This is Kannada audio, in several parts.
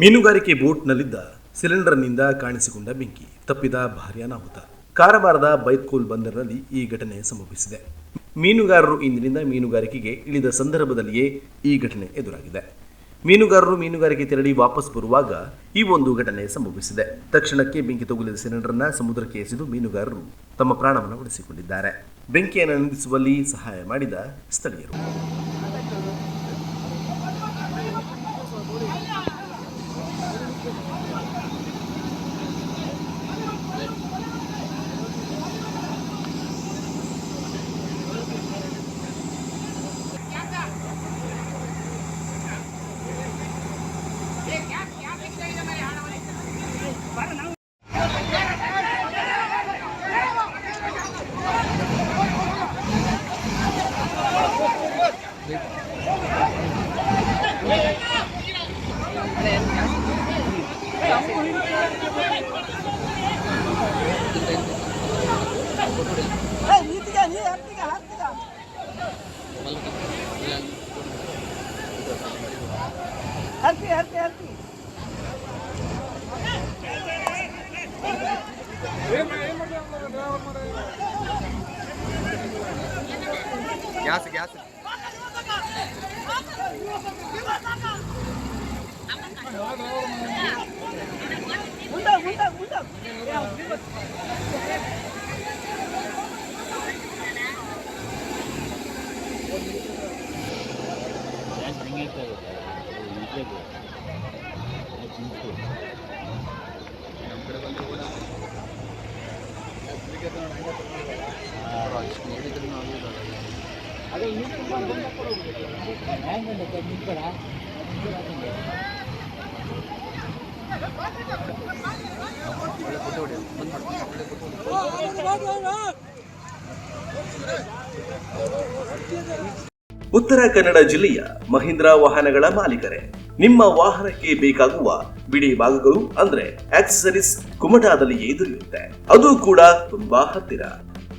ಮೀನುಗಾರಿಕೆ ಬೋಟ್ನಲ್ಲಿದ್ದ ಸಿಲಿಂಡರ್ನಿಂದ ಕಾಣಿಸಿಕೊಂಡ ಬೆಂಕಿ ತಪ್ಪಿದ ಭಾರಿ ಅನಾಹುತ ಕಾರವಾರದ ಬೈತ್ಕೋಲ್ ಬಂದರಿನಲ್ಲಿ ಈ ಘಟನೆ ಸಂಭವಿಸಿದೆ. ಮೀನುಗಾರರು ಇಂದಿನಿಂದ ಮೀನುಗಾರಿಕೆಗೆ ಇಳಿದ ಸಂದರ್ಭದಲ್ಲಿಯೇ ಈ ಘಟನೆ ಎದುರಾಗಿದೆ. ಮೀನುಗಾರರು ಮೀನುಗಾರಿಕೆ ತೆರಳಿ ವಾಪಸ್ ಬರುವಾಗ ಈ ಒಂದು ಘಟನೆ ಸಂಭವಿಸಿದೆ. ತಕ್ಷಣಕ್ಕೆ ಬೆಂಕಿ ತಗುಲಿದ ಸಿಲಿಂಡರ್ನ ಸಮುದ್ರಕ್ಕೆ ಎಸೆದು ಮೀನುಗಾರರು ತಮ್ಮ ಪ್ರಾಣವನ್ನು ಉಳಿಸಿಕೊಂಡಿದ್ದಾರೆ. ಬೆಂಕಿಯನ್ನು ನಂದಿಸುವಲ್ಲಿ ಸಹಾಯ ಮಾಡಿದ ಸ್ಥಳೀಯರು. hati hati hati. Gas gas అమ్మ ಉತ್ತರ ಕನ್ನಡ ಜಿಲ್ಲೆಯ ಮಹೀಂದ್ರಾ ವಾಹನಗಳ ಮಾಲೀಕರೇ, ನಿಮ್ಮ ವಾಹನಕ್ಕೆ ಬೇಕಾಗುವ ಬಿಡಿ ಭಾಗಗಳು ಅಂದ್ರೆ ಆಕ್ಸೆಸರೀಸ್ ಕುಮಟಾದಲ್ಲಿಯೇ ದೊರೆಯುತ್ತೆ ಅದು ಕೂಡ ತುಂಬಾ ಹತ್ತಿರ.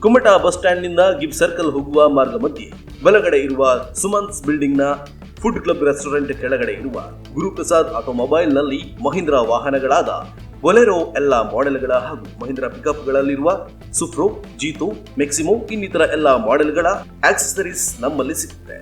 ಕುಮಟಾ ಬಸ್ ಸ್ಟ್ಯಾಂಡ್ನಿಂದ ಗಿಬ್ ಸರ್ಕಲ್ ಹೋಗುವ ಮಾರ್ಗ ಮಧ್ಯೆ ಬಲಗಡೆ ಇರುವ ಸುಮಂತ್ಸ್ ಬಿಲ್ಡಿಂಗ್ನ ಫುಡ್ ಕ್ಲಬ್ ರೆಸ್ಟೋರೆಂಟ್ ಕೆಳಗಡೆ ಇರುವ ಗುರುಪ್ರಸಾದ್ ಆಟೋಮೊಬೈಲ್ನಲ್ಲಿ ಮಹೀಂದ್ರಾ ವಾಹನಗಳಾದ ಬೊಲೆರೋ ಎಲ್ಲ ಮಾಡೆಲ್ಗಳ ಹಾಗೂ ಮಹೀಂದ್ರಾ ಪಿಕಪ್ಗಳಲ್ಲಿರುವ ಸುಪ್ರೋ, ಜೀತೋ, ಮೆಕ್ಸಿಮೋ ಇನ್ನಿತರ ಎಲ್ಲ ಮಾಡೆಲ್ಗಳ ಆಕ್ಸೆಸರೀಸ್ ನಮ್ಮಲ್ಲಿ ಸಿಗುತ್ತೆ.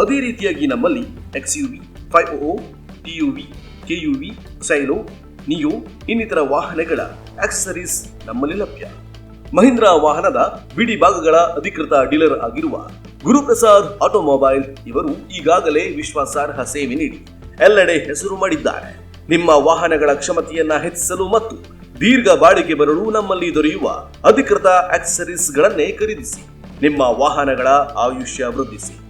ಅದೇ ರೀತಿಯಾಗಿ ನಮ್ಮಲ್ಲಿ X U V five O TUV KUV Xylo, Neo ಇನ್ನಿತರ ವಾಹನಗಳ ಆಕ್ಸೆಸರೀಸ್ ನಮ್ಮಲ್ಲಿ ಲಭ್ಯ. ಮಹೀಂದ್ರಾ ವಾಹನದ ಬಿಡಿ ಭಾಗಗಳ ಅಧಿಕೃತ ಡೀಲರ್ ಆಗಿರುವ ಗುರುಪ್ರಸಾದ್ ಆಟೋಮೊಬೈಲ್ ಇವರು ಈಗಾಗಲೇ ವಿಶ್ವಾಸಾರ್ಹ ಸೇವೆ ನೀಡಿ ಎಲ್ಲೆಡೆ ಹೆಸರು ಮಾಡಿದ್ದಾರೆ. ನಿಮ್ಮ ವಾಹನಗಳ ಕ್ಷಮತೆಯನ್ನ ಹೆಚ್ಚಿಸಲು ಮತ್ತು ದೀರ್ಘ ಬಾಳಿಕೆ ಬರಲು ನಮ್ಮಲ್ಲಿ ದೊರೆಯುವ ಅಧಿಕೃತ ಆಕ್ಸೆಸರೀಸ್ಗಳನ್ನೇ ಖರೀದಿಸಿ. ನಿಮ್ಮ ವಾಹನಗಳ ಆಯುಷ್ಯ ವೃದ್ಧಿಸಿ.